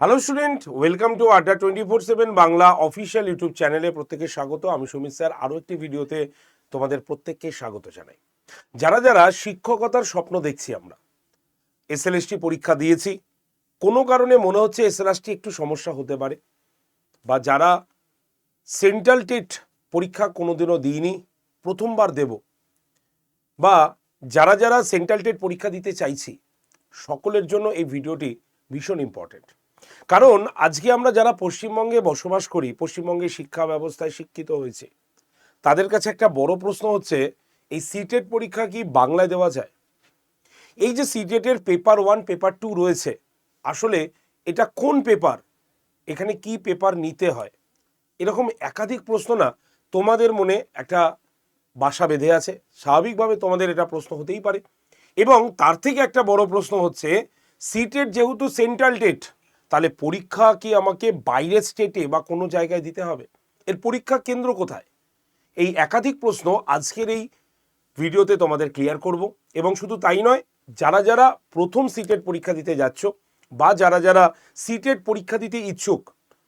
Hello student welcome to Adda twenty four seven Bangla official YouTube চ্যানেলে প্রত্যেকে স্বাগত। আমি সুমিত স্যার। আরও একটি ভিডিওতে তোমাদের প্রত্যেককে স্বাগত জানাই। যারা যারা শিক্ষকতার স্বপ্ন দেখছি আমরা এসএলএসটি পরীক্ষা দিয়েছি, কোনো কারণে মনে হচ্ছে এসএলএসটি একটু সমস্যা হতে পারে, বা যারা সেন্ট্রাল টেট পরীক্ষা কোনোদিনও দিইনি, প্রথমবার দেব, বা যারা যারা সেন্ট্রাল টেট পরীক্ষা দিতে চাইছি, সকলের জন্য এই ভিডিওটি ভীষণ ইম্পর্টেন্ট কারণ আজকে আমরা যারা পশ্চিমবঙ্গে বসবাস করি পশ্চিমবঙ্গে শিক্ষা ব্যবস্থায় শিক্ষিত হয়েছে, তাদের কাছে একটা বড় প্রশ্ন হচ্ছে, এই সিটেট পরীক্ষা কি বাংলায় দেওয়া যায়? এই যে সিটেটের পেপার ওয়ান, পেপার টু রয়েছে, আসলে এটা কোন পেপার? এখানে কি পেপার নিতে হয়? এরকম একাধিক প্রশ্ন না, তোমাদের মনে একটা বাসা বেঁধে আছে, স্বাভাবিকভাবে তোমাদের এটা প্রশ্ন হতেই পারে। এবং তার থেকে একটা বড় প্রশ্ন হচ্ছে, সিটেট যেহেতু সেন্ট্রাল টেট তাহলে পরীক্ষা কি আমাকে বাইরের স্টেটে বা কোনো জায়গায় দিতে হবে? এর পরীক্ষা কেন্দ্র কোথায়? এই একাধিক প্রশ্ন আজকের এই ভিডিওতে তোমাদের ক্লিয়ার করব। এবং শুধু তাই নয়, যারা যারা প্রথম সিটেট পরীক্ষা দিতে যাচ্ছ বা যারা যারা সিটেট পরীক্ষা দিতে ইচ্ছুক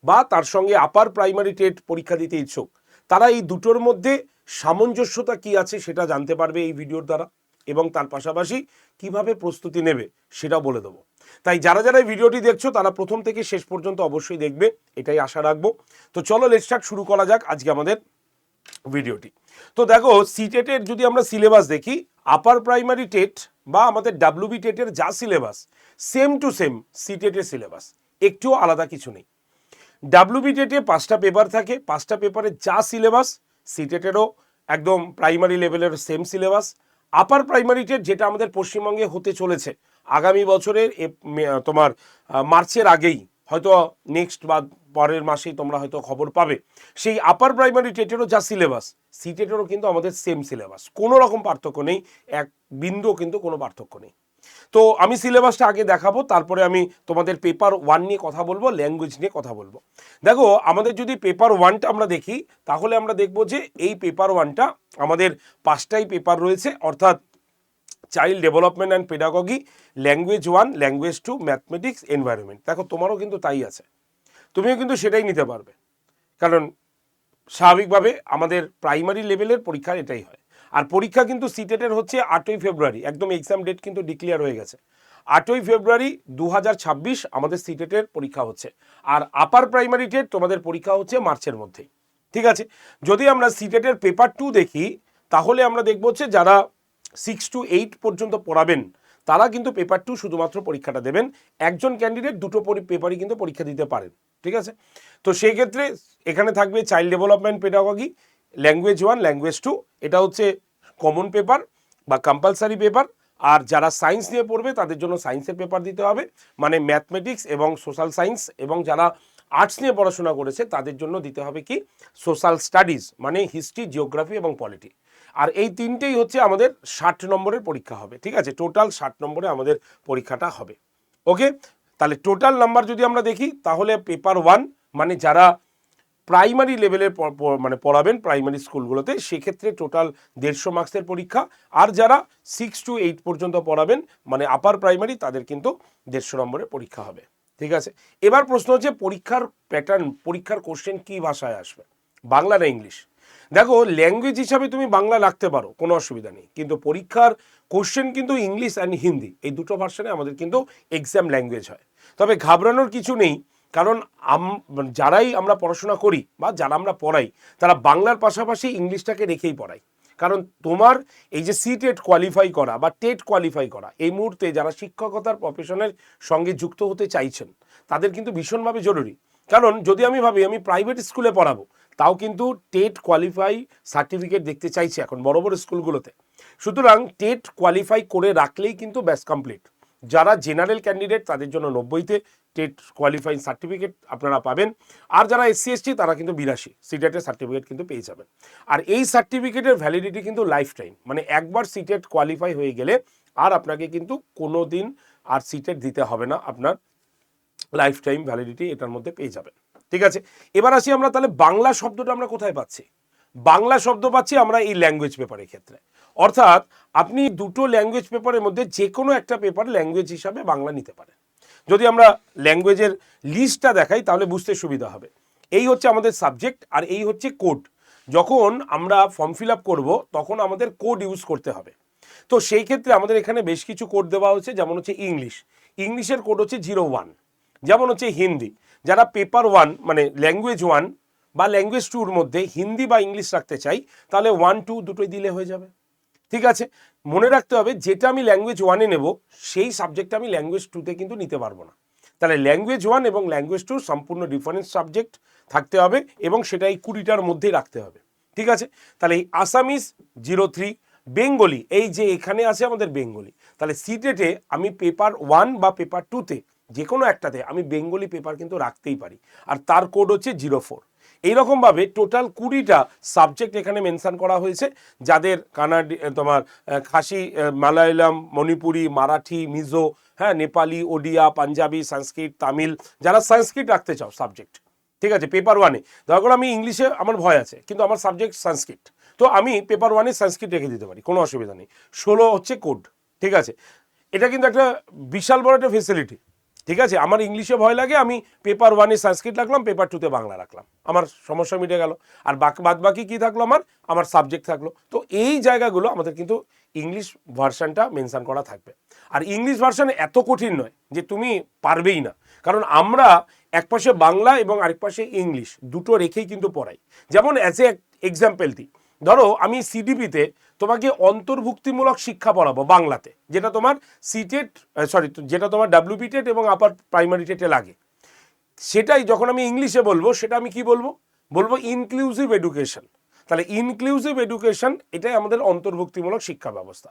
বা তার সঙ্গে আপার প্রাইমারি টেট পরীক্ষা দিতে ইচ্ছুক, তারা এই দুটোর মধ্যে সামঞ্জস্যতা কি আছে সেটা জানতে পারবে এই ভিডিওর দ্বারা। এবং তার পাশাপাশি কীভাবে প্রস্তুতি নেবে সেটাও বলে দেবো। তাই যারা যারা ভিডিওটি দেখছ, তারা প্রথম থেকে শেষ পর্যন্ত অবশ্যই দেখবে। এটাই আশা রাখব। তো চলো লেট স্টার্ট শুরু করা যাক আজকে আমাদের ভিডিওটি। তো দেখো সিটেটের যদি আমরা সিলেবাস দেখি আপার প্রাইমারি টেট বা আমাদের ডাব্লিউবি টেটের যা সিলেবাস সেম টু সেম সিটেটের সিলেবাস একটুও আলাদা কিছু নেই। ডাব্লিউবি টেটে পাঁচটা পেপার থাকে, পাঁচটা পেপারের যা সিলেবাস সিটেটেরও একদম প্রাইমারি লেভেলের same syllabus upper primary TET যেটা আমাদের পশ্চিমবঙ্গে হতে চলেছে আগামী বছরের তোমার মার্চের আগেই, হয়তো নেক্সট বা পরের মাসেই তোমরা হয়তো খবর পাবে। সেই আপার প্রাইমারি টেটেরও যা সিলেবাস সিটেটেরও কিন্তু আমাদের সেম সিলেবাস কোনো রকম পার্থক্য নেই, এক বিন্দুও কিন্তু কোনো পার্থক্য নেই। তো আমি সিলেবাসটা আগে দেখাবো, তারপরে আমি তোমাদের পেপার ওয়ান নিয়ে কথা বলব ল্যাঙ্গুয়েজ নিয়ে কথা বলব। দেখো, আমাদের যদি পেপার ওয়ানটা আমরা দেখি, তাহলে আমরা দেখব যে এই পেপার ওয়ানটা আমাদের পাঁচটাই পেপার রয়েছে, অর্থাৎ child development and pedagogy language one language two mathematics environment দেখো, তোমারও কিন্তু তাই আছে। তুমিও কিন্তু সেটাই নিতে পারবে। কারণ স্বাভাবিকভাবে আমাদের প্রাইমারি লেভেলের পরীক্ষা এটাই হয়। আর পরীক্ষা কিন্তু সিটেটের হচ্ছে আটই ফেব্রুয়ারি। একদম এক্সাম ডেট কিন্তু ডিক্লেয়ার হয়ে গেছে। আটই ফেব্রুয়ারি দু হাজার ছাব্বিশ আমাদের সিটেটের পরীক্ষা হচ্ছে। আর আপার প্রাইমারি টেট তোমাদের পরীক্ষা হচ্ছে মার্চের মধ্যেই। ঠিক আছে? যদি আমরা সিটেটের পেপার টু দেখি, তাহলে আমরা দেখব হচ্ছে যারা সিক্স টু এইট পর্যন্ত পড়াবেন, তারা কিন্তু পেপার টু শুধুমাত্র পরীক্ষাটা দেবেন। একজন ক্যান্ডিডেট দুটো পেপারই কিন্তু পরীক্ষা দিতে পারেন, ঠিক আছে? তো সেই ক্ষেত্রে এখানে থাকবে child development pedagogy language one language two এটা হচ্ছে কমন পেপার বা কম্পালসারি পেপার আর যারা সায়েন্স নিয়ে পড়বে, তাদের জন্য সায়েন্সের পেপার দিতে হবে। মানে ম্যাথমেটিক্স এবং সোশ্যাল সায়েন্স এবং যারা আর্টস নিয়ে পড়াশোনা করেছে, তাদের জন্য দিতে হবে কি? সোশ্যাল স্টাডিজ মানে হিস্ট্রি জিওগ্রাফি এবং পলিটি আর এই তিনটেই হচ্ছে আমাদের ষাট নম্বরের পরীক্ষা হবে, ঠিক আছে? টোটাল ষাট নম্বরে আমাদের পরীক্ষাটা হবে। ওকে তাহলে টোটাল নাম্বার যদি আমরা দেখি, তাহলে পেপার ওয়ান মানে যারা প্রাইমারি লেভেলের মানে পড়াবেন প্রাইমারি স্কুলগুলোতে সেক্ষেত্রে টোটাল দেড়শো মার্কসের পরীক্ষা। আর যারা সিক্স টু এইট পর্যন্ত পড়াবেন মানে আপার প্রাইমারি তাদের কিন্তু দেড়শো নম্বরের পরীক্ষা হবে, ঠিক আছে? এবার প্রশ্ন হচ্ছে, পরীক্ষার প্যাটার্ন পরীক্ষার কোশ্চেন কী ভাষায় আসবে? বাংলা না ইংলিশ দেখো ল্যাঙ্গুয়েজ হিসাবে তুমি বাংলা রাখতে পারো, কোনো অসুবিধা নেই। কিন্তু পরীক্ষার কোশ্চেন কিন্তু ইংলিশ অ্যান্ড হিন্দি এই দুটো ভার্সনে আমাদের কিন্তু এক্সাম ল্যাঙ্গুয়েজ হয়। তবে ঘাবড়ানোর কিছু নেই, কারণ আম- যারাই আমরা পড়াশোনা করি বা যারা আমরা পড়াই, তারা বাংলার পাশাপাশি ইংলিশটাকে রেখেই পড়াই কারণ তোমার এই যে সি টেট কোয়ালিফাই করা বা টেট কোয়ালিফাই করা, এই মুহূর্তে যারা শিক্ষকতার প্রফেশনের সঙ্গে যুক্ত হতে চাইছেন, তাদের কিন্তু ভীষণভাবে জরুরি। কারণ যদি আমি ভাবি, আমি প্রাইভেট স্কুলে পড়াবো তাও কিন্তু টেট কোয়ালিফাই সার্টিফিকেট দেখতে চাইছে এখন বড় বড় স্কুলগুলোতে। সুতরাং টেট কোয়ালিফাই করে রাখলেই কিন্তু ব্যাস কমপ্লিট যারা জেনারেল ক্যান্ডিডেট তাদের জন্য নব্বইতে টেট কোয়ালিফাইং সার্টিফিকেট আপনারা পাবেন। আর যারা এসসি এসটি তারা কিন্তু বিরাশি সিটেটের সার্টিফিকেট কিন্তু পেয়ে যাবেন। আর এই সার্টিফিকেটের ভ্যালিডিটি কিন্তু লাইফ টাইম মানে একবার সিটেট কোয়ালিফাই হয়ে গেলে আর আপনাকে কিন্তু কোনো দিন আর সিটেট দিতে হবে না, আপনার লাইফ টাইম ভ্যালিডিটি এটার মধ্যে পেয়ে যাবেন। ঠিক আছে? এবার আসি আমরা তাহলে বাংলা শব্দটা আমরা কোথায় পাচ্ছি? বাংলা শব্দ পাচ্ছি আমরা এই ল্যাঙ্গুয়েজ পেপারের ক্ষেত্রে। অর্থাৎ আপনি দুটো ল্যাঙ্গুয়েজ পেপারের মধ্যে যে কোনো একটা পেপার ল্যাঙ্গুয়েজ হিসাবে বাংলা নিতে পারেন। যদি আমরা ল্যাঙ্গুয়েজের লিস্টটা দেখাই, তাহলে বুঝতে সুবিধা হবে। এই হচ্ছে আমাদের সাবজেক্ট আর এই হচ্ছে কোড যখন আমরা ফর্ম ফিল আপ করব, তখন আমাদের কোড ইউজ করতে হবে। তো সেই ক্ষেত্রে আমাদের এখানে বেশ কিছু কোড দেওয়া হচ্ছে যেমন হচ্ছে ইংলিশ ইংলিশের কোড হচ্ছে জিরো ওয়ান যেমন হচ্ছে হিন্দি। যারা পেপার ওয়ান মানে ল্যাঙ্গুয়েজ ওয়ান বা ল্যাঙ্গুয়েজ টুর মধ্যে হিন্দি বা ইংলিশ রাখতে চাই, তাহলে ওয়ান টু দুটোই দিলে হয়ে যাবে। ঠিক আছে? মনে রাখতে হবে, যেটা আমি ল্যাঙ্গুয়েজ ওয়ানে নেব, সেই সাবজেক্ট আমি ল্যাঙ্গুয়েজ টুতে কিন্তু নিতে পারব না। তাহলে ল্যাঙ্গুয়েজ ওয়ান এবং ল্যাঙ্গুয়েজ টু সম্পূর্ণ ডিফারেন্স সাবজেক্ট থাকতে হবে এবং সেটা এই কুড়িটার মধ্যেই রাখতে হবে। ঠিক আছে? তাহলে এই আসামিস জিরো থ্রি বেঙ্গলি এই যে এখানে আছে আমাদের বেঙ্গলি তাহলে সিটেটে আমি পেপার ওয়ান বা পেপার টুতে যে কোনো একটাতে আমি বেঙ্গলি পেপার কিন্তু রাখতেই পারি। আর তার কোড হচ্ছে জিরো ফোর এইরকমভাবে টোটাল কুড়িটা সাবজেক্ট এখানে মেনশান করা হয়েছে, যাদের কানাডি তোমার খাসি মালায়ালাম, মণিপুরি, মারাঠি, মিজো হ্যাঁ নেপালি, ওডিয়া, পাঞ্জাবি, সংস্কৃত, তামিল, যারা সংস্কৃত রাখতে চাও সাবজেক্ট ঠিক আছে? পেপার ওয়ানে ধরো করে আমি ইংলিশে, আমার ভয় আছে, কিন্তু আমার সাবজেক্ট সংস্কৃত। তো আমি পেপার ওয়ানে সংস্কৃত রেখে দিতে পারি, কোনো অসুবিধা নেই। ষোলো হচ্ছে কোড ঠিক আছে? এটা কিন্তু একটা বিশাল বড় একটা ফেসিলিটি ঠিক আছে? আমার ইংলিশে ভয় লাগে, আমি পেপার ওয়ানে সংস্কৃত রাখলাম পেপার টুতে বাংলা রাখলাম। আমার সমস্যা মিটে গেল। আর বাকি বাদ বাকি কী থাকল আমার? আমার সাবজেক্ট থাকল। তো এই জায়গাগুলো আমাদের কিন্তু ইংলিশ ভার্সানটা মেনশন করা থাকবে। আর ইংলিশ ভার্সান এত কঠিন নয় যে তুমি পারবেই না। কারণ আমরা এক পাশে বাংলা এবং আরেক পাশে ইংলিশ, দুটো রেখেই কিন্তু পড়াই। যেমন অ্যাজ এ এক্সাম্পল দিই ধরো আমি সিডিপিতে তোমাকে অন্তর্ভুক্তিমূলক শিক্ষা পড়াবো বাংলাতে, যেটা তোমার সিটেট সরি যেটা তোমার ডাব্লিউপি টেট এবং আপার প্রাইমারি টেটে লাগে। সেটাই যখন আমি ইংলিশে বলব, সেটা আমি কি বলব? বলব ইনক্লুসিভ এডুকেশন তাহলে ইনক্লুসিভ এডুকেশন এটাই আমাদের অন্তর্ভুক্তিমূলক শিক্ষা ব্যবস্থা।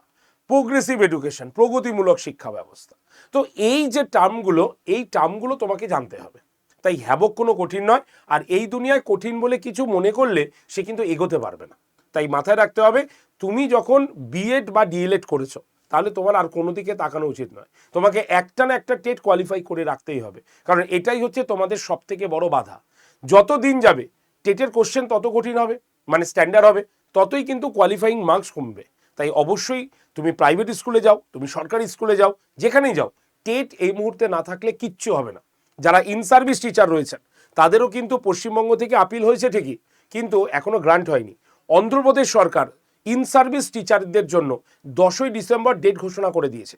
প্রোগ্রেসিভ এডুকেশন প্রগতিমূলক শিক্ষা ব্যবস্থা। তো এই যে টার্মগুলো এই টার্মগুলো তোমাকে জানতে হবে। তাই হ্যাবক কোনো কঠিন নয়, আর এই দুনিয়ায় কঠিন বলে কিছু মনে করলে সে কিন্তু এগোতে পারবে না। তাই মাথায় রাখতে হবে, তুমি যখন বিএড বা ডিএলএড করেছ, তাহলে তোমার আর কোনো দিকে তাকানো উচিত নয়। তোমাকে একটা না একটা টেট কোয়ালিফাই করে রাখতেই হবে, কারণ এটাই হচ্ছে তোমাদের সব থেকে বড় বাধা। যত দিন যাবে, টেটের কোশ্চেন তত কঠিন হবে মানে স্ট্যান্ডার্ড হবে, ততই কিন্তু কোয়ালিফাইং মার্কস কমবে। তাই অবশ্যই তুমি প্রাইভেট স্কুলে যাও, তুমি সরকারি স্কুলে যাও, যেখানেই যাও, টেট এই মুহূর্তে না থাকলে কিচ্ছু হবে না। যারা ইন সার্ভিস টিচার রয়েছেন, তাদেরও কিন্তু পশ্চিমবঙ্গ থেকে আপিল হয়েছে ঠিকই, কিন্তু এখনও গ্রান্ট হয়নি। অন্ধ্রপ্রদেশ সরকার ইন সার্ভিস টিচারদের জন্য দশই ডিসেম্বর ডেট ঘোষণা করে দিয়েছে।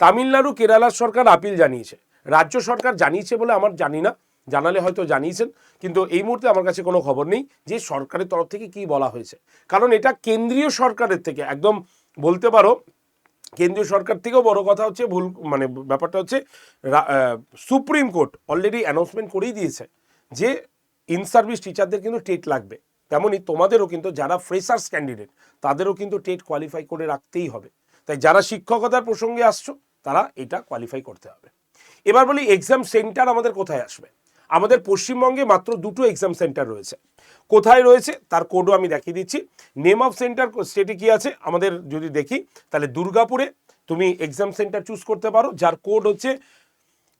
তামিলনাড়ু কেরালার সরকার আপিল জানিয়েছে। রাজ্য সরকার জানিয়েছে বলে আমার জানি না, জানালে হয়তো জানিয়েছেন, কিন্তু এই মুহূর্তে আমার কাছে কোনো খবর নেই যে সরকারের তরফ থেকে কি বলা হয়েছে। কারণ এটা কেন্দ্রীয় সরকারের থেকে, একদম বলতে পারো, কেন্দ্রীয় সরকার থেকেও বড় কথা হচ্ছে, ভুল মানে ব্যাপারটা হচ্ছে সুপ্রিম কোর্ট অলরেডি অ্যানাউন্সমেন্ট করেই দিয়েছে যে ইন সার্ভিস টিচারদের কিন্তু টেট লাগবে। তেমনই তোমাদেরও কিন্তু যারা ফ্রেশার্স ক্যান্ডিডেট তাদেরও কিন্তু টেট কোয়ালিফাই করে রাখতেই হবে। তাই যারা শিক্ষকতার প্রসঙ্গে আসছো, তারা এটা কোয়ালিফাই করতে হবে। এবার বলি এক্সাম সেন্টার আমাদের কোথায় আসবে? আমাদের পশ্চিমবঙ্গে মাত্র দুটো এক্সাম সেন্টার রয়েছে। কোথায় রয়েছে? তার কোডও আমি দেখিয়ে দিচ্ছি। নেম অফ সেন্টার স্টেটে কি আছে? আমাদের যদি দেখি, তাহলে দুর্গাপুরে তুমি এক্সাম সেন্টার চুজ করতে পারো। যার কোড হচ্ছে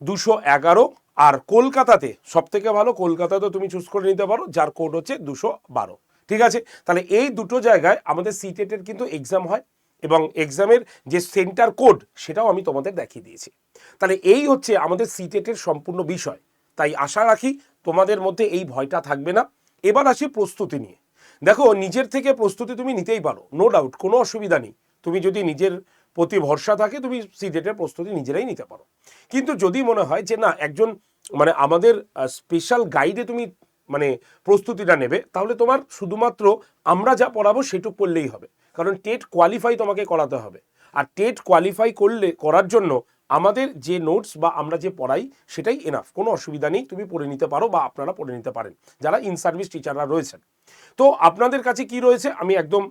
দুশো এগারো। আর কলকাতাতে সব থেকে ভালো কলকাতাতে তুমি চুজ করে নিতে পারো, যার কোড হচ্ছে দুশো বারো। ঠিক আছে? তাহলে এই দুটো জায়গায় আমাদের সিটেটের কিন্তু এক্সাম হয় এবং এক্সামের যে সেন্টার কোড সেটাও আমি তোমাদের দেখিয়ে দিয়েছি। তাহলে এই হচ্ছে আমাদের সিটেটের সম্পূর্ণ বিষয়। তাই আশা রাখি তোমাদের মধ্যে এই ভয়টা থাকবে না। এবার আসি প্রস্তুতি নিয়ে। দেখো, নিজের থেকে প্রস্তুতি তুমি নিতেই পারো নো ডাউট কোনো অসুবিধা নেই। তুমি যদি নিজের প্রতি ভরসা থাকে, তুমি সিটেটের প্রস্তুতি নিজেরাই নিতে পারো। কিন্তু যদি মনে হয় যে না, একজন মানে আমাদের স্পেশাল গাইডে তুমি মানে প্রস্তুতিটা নেবে, তাহলে তোমার শুধুমাত্র আমরা যা পড়াবো সেটুক পড়লেই হবে। কারণ টেট কোয়ালিফাই তোমাকে করাতে হবে। আর টেট কোয়ালিফাই করলে, করার জন্য আমাদের যে নোটস বা আমরা যে পড়াই, সেটাই এনাফ কোনো অসুবিধা নেই, তুমি পড়ে নিতে পারো বা আপনারা পড়ে নিতে পারেন। যারা ইন সার্ভিস টিচাররা রয়েছেন। তো আপনাদের কাছে কি রয়েছে? আমি একদম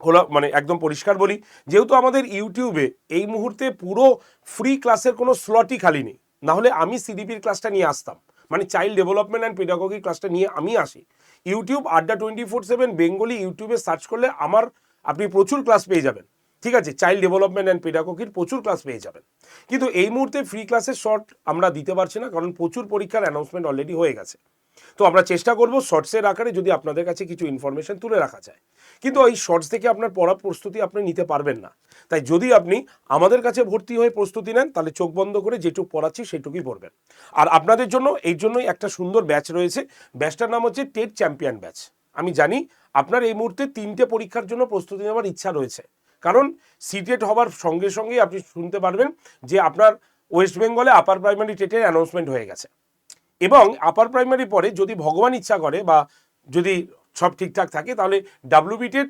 খোলা মানে একদম পরিষ্কার বলি, যেহেতু আমাদের ইউটিউবে এই মুহূর্তে পুরো ফ্রি ক্লাসের কোনো স্লটই খালি নেই। না হলে আমি সিডিপির ক্লাসটা নিয়ে আসতাম। মানে চাইল্ড ডেভেলপমেন্ট অ্যান্ড পেডাগোগি ক্লাসটা নিয়ে আমি আসি। YouTube Adda twenty four seven Bengali ইউটিউবে সার্চ করলে আমার, আপনি প্রচুর ক্লাস পেয়ে যাবেন। ঠিক আছে? চাইল্ড ডেভেলপমেন্ট অ্যান্ড পেডাগোগির প্রচুর ক্লাস পেয়ে যাবেন। কিন্তু এই মুহূর্তে ফ্রি ক্লাসের শর্ট আমরা দিতে পারছি না, কারণ প্রচুর পরীক্ষার অ্যানাউন্সমেন্ট অলরেডি হয়ে গেছে। তো আমরা চেষ্টা করব শর্টসের আকারে যদি আপনাদের কাছে কিছু ইনফরমেশন তুলে রাখা যায়। কিন্তু এই শর্টস থেকে আপনার পড়া প্রস্তুতি আপনি নিতে পারবেন না। তাই যদি আপনি আমাদের কাছে ভর্তি হয়ে প্রস্তুতি নেন, তাহলে চোখ বন্ধ করে যেটুকু পড়াচ্ছি সেটুকুই পড়বেন। আর আপনাদের জন্য এই জন্যই একটা সুন্দর ব্যাচ রয়েছে। ব্যাচটার নাম হচ্ছে টেট চ্যাম্পিয়ন ব্যাচ আমি জানি আপনার এই মুহূর্তে তিনটে পরীক্ষার জন্য প্রস্তুতি নেওয়ার ইচ্ছা রয়েছে। কারণ সিটেট হওয়ার সঙ্গে সঙ্গেই আপনি শুনতে পারবেন যে আপনার ওয়েস্ট বেঙ্গলে আপার প্রাইমারি টেটের অ্যানাউন্সমেন্ট হয়ে গেছে। এবং আপার প্রাইমারি পরে যদি ভগবান ইচ্ছা করে বা যদি সব ঠিকঠাক থাকে, তাহলে ডাব্লিউবি টেট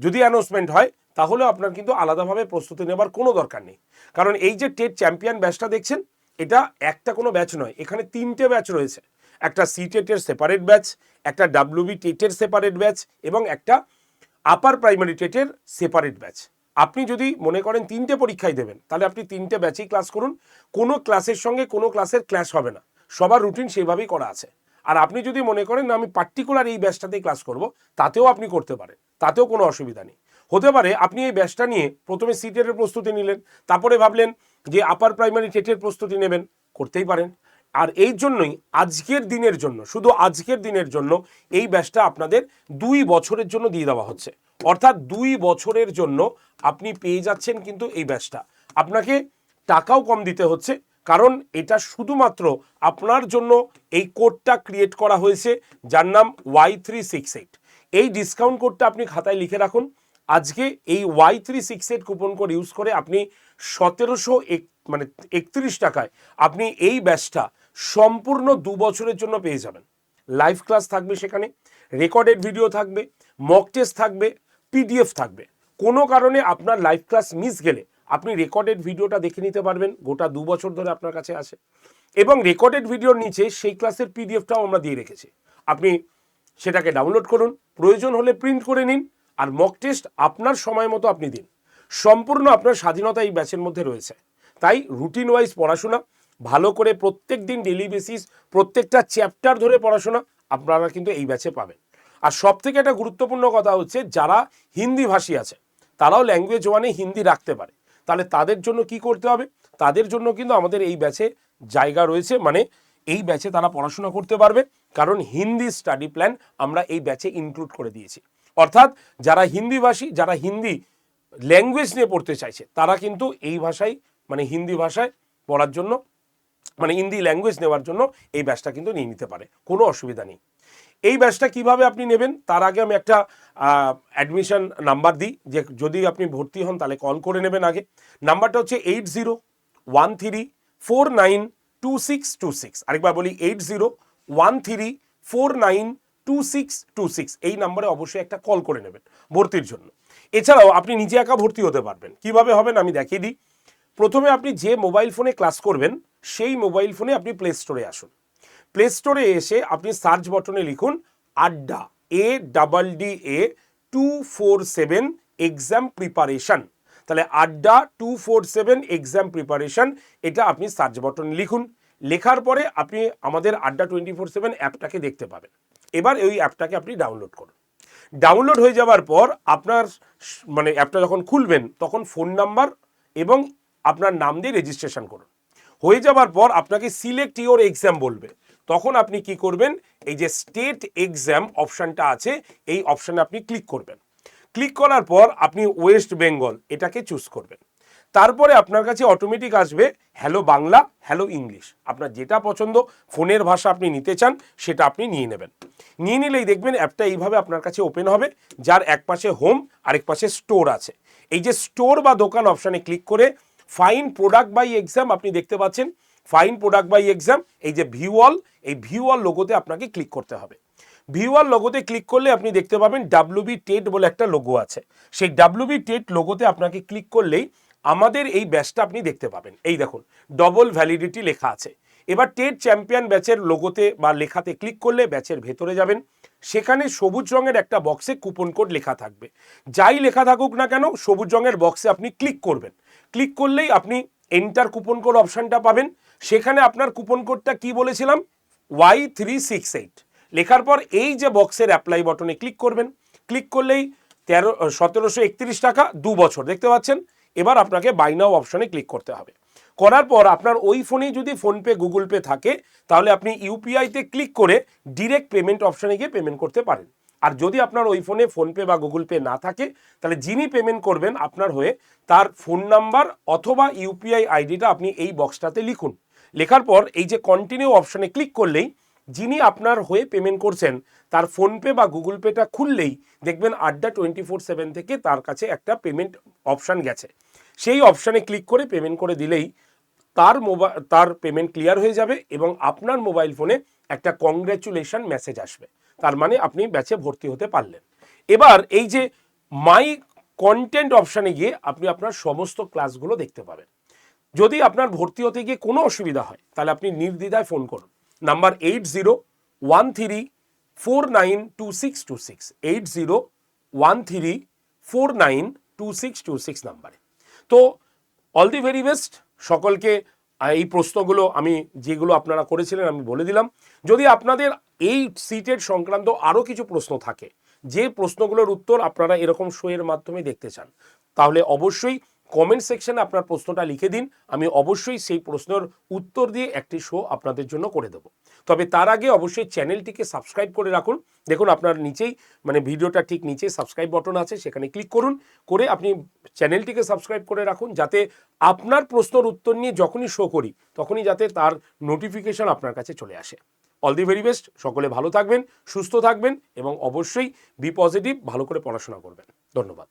যদি অ্যানাউন্সমেন্ট হয় তাহলে আপনার কিন্তু আলাদাভাবে প্রস্তুতি নেবার কোনো দরকার নেই। কারণ এই যে টেট চ্যাম্পিয়ন ব্যাচটা দেখছেন, এটা একটা কোনো ব্যাচ নয়, এখানে তিনটে ব্যাচ রয়েছে। একটা সি টেটের সেপারেট ব্যাচ একটা ডাব্লিউবি টেটের সেপারেট ব্যাচ এবং একটা আপার প্রাইমারি টেটের সেপারেট ব্যাচ আপনি যদি মনে করেন তিনটে পরীক্ষায় দেবেন, তাহলে আপনি তিনটে ব্যাচেই ক্লাস করুন। কোনো ক্লাসের সঙ্গে কোনো ক্লাসের ক্লাস হবে না। সবার রুটিন সেইভাবেই করা আছে। আর আপনি যদি মনে করেন আমি পার্টিকুলার এই ব্যাচটাতেই ক্লাস করব, তাতেও আপনি করতে পারেন, তাতেও কোনো অসুবিধা নেই। হতে পারে আপনি এই ব্যাচটা নিয়ে প্রথমে সিটেটের প্রস্তুতি নিলেন, তারপরে ভাবলেন যে আপার প্রাইমারি টেটের প্রস্তুতি নেবেন, করতেই পারেন। আর এই জন্যই আজকের দিনের জন্য, শুধু আজকের দিনের জন্য এই ব্যাচটা আপনাদের দুই বছরের জন্য দিয়ে দেওয়া হচ্ছে। অর্থাৎ দুই বছরের জন্য আপনি পেয়ে যাচ্ছেন কিন্তু এই ব্যাচটা আপনাকে টাকাও কম দিতে হচ্ছে কারণ এটা শুধুমাত্র আপনার জন্য এই কোডটা ক্রিয়েট করা হয়েছে, যার নাম ওয়াই থ্রি সিক্স এইট এই ডিসকাউন্ট কোডটা আপনি খাতায় লিখে রাখুন। আজকে এই Y three six eight coupon code use করে আপনি সতেরোশো এক মানে একত্রিশ টাকায় আপনি এই ব্যাচটা সম্পূর্ণ দু বছরের জন্য পেয়ে যাবেন। লাইভ ক্লাস থাকবে সেখানে রেকর্ডেড ভিডিও থাকবে মক টেস্ট থাকবে পিডিএফ থাকবে। কোনো কারণে আপনার লাইভ ক্লাস মিস গেলে আপনি রেকর্ডেড ভিডিওটা দেখে নিতে পারবেন, গোটা দু বছর ধরে আপনার কাছে আছে। এবং রেকর্ডেড ভিডিওর নিচে সেই ক্লাসের পিডিএফটাও আমরা দিয়ে রেখেছি। আপনি সেটাকে ডাউনলোড করুন, প্রয়োজন হলে প্রিন্ট করে নিন, আর মক টেস্ট আপনার সময় মতো আপনি দিন। সম্পূর্ণ আপনার স্বাধীনতা এই ব্যাচের মধ্যে রয়েছে। তাই রুটিন ওয়াইজ পড়াশোনা, ভালো করে প্রত্যেক দিন ডেলি বেসিস প্রত্যেকটা চ্যাপ্টার ধরে পড়াশোনা আপনারা কিন্তু এই ব্যাচে পাবেন। আর সব থেকে একটা গুরুত্বপূর্ণ কথা হচ্ছে, যারা হিন্দি ভাষী আছে, তারাও ল্যাঙ্গুয়েজ ওয়ানে হিন্দি রাখতে পারে। তাহলে তাদের জন্য কি করতে হবে? তাদের জন্য কিন্তু আমাদের এই ব্যাচে জায়গা রয়েছে। মানে এই ব্যাচে তারা পড়াশোনা করতে পারবে। কারণ হিন্দি স্টাডি প্ল্যান আমরা এই ব্যাচে ইনক্লুড করে দিয়েছি। অর্থাৎ যারা হিন্দিভাষী, যারা হিন্দি ল্যাঙ্গুয়েজ নিয়ে পড়তে চাইছে, তারা কিন্তু এই ভাষায় মানে হিন্দি ভাষায় পড়ার জন্য মানে হিন্দি ল্যাঙ্গুয়েজ নেওয়ার জন্য এই ব্যাচটা কিন্তু নিয়ে নিতে পারে। কোনো অসুবিধা নেই। এই ব্যাচটা কীভাবে আপনি নেবেন? তার আগে আমি একটা অ্যাডমিশন নাম্বার দিই, যে যদি আপনি ভর্তি হন তাহলে কল করে নেবেন আগে। নাম্বারটা হচ্ছে eight zero one three four nine two six two six আরেকবার বলি eight zero one three four nine two six two six এই নাম্বারে অবশ্যই একটা কল করে নেবেন ভর্তির জন্য। এছাড়াও আপনি নিজে একা ভর্তি হতে পারবেন। কীভাবে হবেন আমি দেখিয়ে দিই। প্রথমে আপনি যে মোবাইল ফোনে ক্লাস করবেন, সেই মোবাইল ফোনে আপনি প্লে স্টোরে আসুন। প্লে স্টোরে এসে আপনি সার্চ বটনে লিখুন Adda A double D A two four seven exam preparation তাহলে Adda two four seven exam preparation এটা আপনি সার্চ বটনে লিখুন। লেখার পরে আপনি আমাদের আড্ডা টোয়েন্টি ফোর সেভেন অ্যাপটাকে দেখতে পাবেন। এবার ওই অ্যাপটাকে আপনি ডাউনলোড করুন। ডাউনলোড হয়ে যাওয়ার পর আপনার মানে অ্যাপটা যখন খুলবেন, তখন ফোন নাম্বার এবং আপনার নাম দিয়ে রেজিস্ট্রেশন করুন। হয়ে যাওয়ার পর আপনাকে সিলেক্ট ইওর এক্সাম বলবে। তখন আপনি কি করবেন? এই যে স্টেট এক্সাম অপশানটা আছে, এই অপশানে আপনি ক্লিক করবেন। ক্লিক করার পর আপনি ওয়েস্ট বেঙ্গল এটাকে চুজ করবেন। তারপরে আপনার কাছে অটোমেটিক আসবে হ্যালো বাংলা হ্যালো ইংলিশ আপনার যেটা পছন্দ, ফোনের ভাষা আপনি নিতে চান, সেটা আপনি নিয়ে নেবেন। নিয়ে নিলেই দেখবেন অ্যাপটা এইভাবে আপনার কাছে ওপেন হবে, যার এক পাশে হোম আরেক পাশে স্টোর আছে। এই যে স্টোর বা দোকান অপশানে ক্লিক করে ফাইন প্রোডাক্ট বাই এক্সাম আপনি দেখতে পাচ্ছেন। ফাইন প্রোডাক্ট বাই এক্সাম এই যে ভিউয়াল এই ভিউয়াল লোগোতে আপনাকে ক্লিক করতে হবে। ভিউয়ার লোগোতে ক্লিক করলে আপনি দেখতে পাবেন ডাব্লিউবি টেট বলে একটা লোগো আছে। সেই ডাব্লিউবি টেট লোগোতে আপনাকে ক্লিক করলেই আমাদের এই ব্যাচটা আপনি দেখতে পাবেন। এই দেখুন ডবল ভ্যালিডিটি লেখা আছে। এবার টেট চ্যাম্পিয়ন ব্যাচের লোগোতে বা লেখাতে ক্লিক করলে ব্যাচের ভেতরে যাবেন। সেখানে সবুজ রঙের একটা বক্সে কুপন কোড লেখা থাকবে। যাই লেখা থাকুক না কেন, সবুজ রঙের বক্সে আপনি ক্লিক করবেন। ক্লিক করলেই আপনি এন্টার কুপন কোড অপশানটা পাবেন। সেখানে আপনার কুপন কোডটা কি বলেছিলাম? ওয়াই থ্রি সিক্স এইট লেখার পর এই যে বক্সের অ্যাপ্লাই বটনে ক্লিক করবেন। ক্লিক করলেই তেরো সতেরোশো একত্রিশ টাকা দু বছর। দেখতে পাচ্ছেন? এবার আপনাকে বাই নাও অপশনে ক্লিক করতে হবে। করার পর আপনার ওই ফোনে যদি ফোনপে গুগল পে থাকে, তাহলে আপনি ইউপিআইতে ক্লিক করে ডিরেক্ট পেমেন্ট অপশানে গিয়ে পেমেন্ট করতে পারেন। আর যদি আপনার ওই ফোনে ফোনপে বা গুগল পে না থাকে, তাহলে যিনি পেমেন্ট করবেন আপনার হয়ে তার ফোন নাম্বার অথবা ইউপিআই আইডিটা আপনি এই বক্সটাতে লিখুন। লেখার পর এই যে কন্টিনিউ অপশানে ক্লিক করলেই যিনি আপনার হয়ে পেমেন্ট করছেন, তার ফোনপে বা গুগল পেটা খুললেই দেখবেন আড্ডা টোয়েন্টি ফোর সেভেন থেকে তার কাছে একটা পেমেন্ট অপশান গেছে। সেই অপশানে ক্লিক করে পেমেন্ট করে দিলেই তার মোবাইল তার পেমেন্ট ক্লিয়ার হয়ে যাবে এবং আপনার মোবাইল ফোনে একটা কংগ্র্যাচুলেশন মেসেজ আসবে। তার মানে আপনি ব্যাচে ভর্তি হতে পারলেন। এবার এই যে মাই কন্টেন্ট অপশানে গিয়ে আপনি আপনার সমস্ত ক্লাসগুলো দেখতে পাবেন। যদি আপনার ভর্তি হতে গিয়ে কোনো অসুবিধা হয়, তাহলে আপনি নির্দ্বিধায় ফোন করুন। Number eight zero one three four nine two six two six eight zero one three four nine two six two six নাম্বারে। তো অল দি ভেরি বেস্ট সকলকে এই প্রশ্নগুলো আমি, যেগুলো আপনারা করেছিলেন, আমি বলে দিলাম। যদি আপনাদের এই সিটের সংক্রান্ত আরও কিছু প্রশ্ন থাকে, যে প্রশ্নগুলোর উত্তর আপনারা এরকম শোয়ের মাধ্যমে দেখতে চান, তাহলে অবশ্যই কমেন্ট সেকশনে আপনার প্রশ্নটা লিখে দিন। আমি অবশ্যই সেই প্রশ্নের উত্তর দিয়ে একটি শো আপনাদের জন্য করে দেবো। তবে তার আগে অবশ্যই চ্যানেলটিকে সাবস্ক্রাইব করে রাখুন। দেখুন, আপনার নিচেই মানে ভিডিওটা ঠিক নিচে সাবস্ক্রাইব বটন আছে, সেখানে ক্লিক করুন। করে আপনি চ্যানেলটিকে সাবস্ক্রাইব করে রাখুন, যাতে আপনার প্রশ্নের উত্তর নিয়ে যখনই শো করি, তখনই যাতে তার নোটিফিকেশন আপনার কাছে চলে আসে। অল দি ভেরি বেস্ট সকলে ভালো থাকবেন, সুস্থ থাকবেন, এবং অবশ্যই বি পজিটিভ ভালো করে পড়াশোনা করবেন। ধন্যবাদ।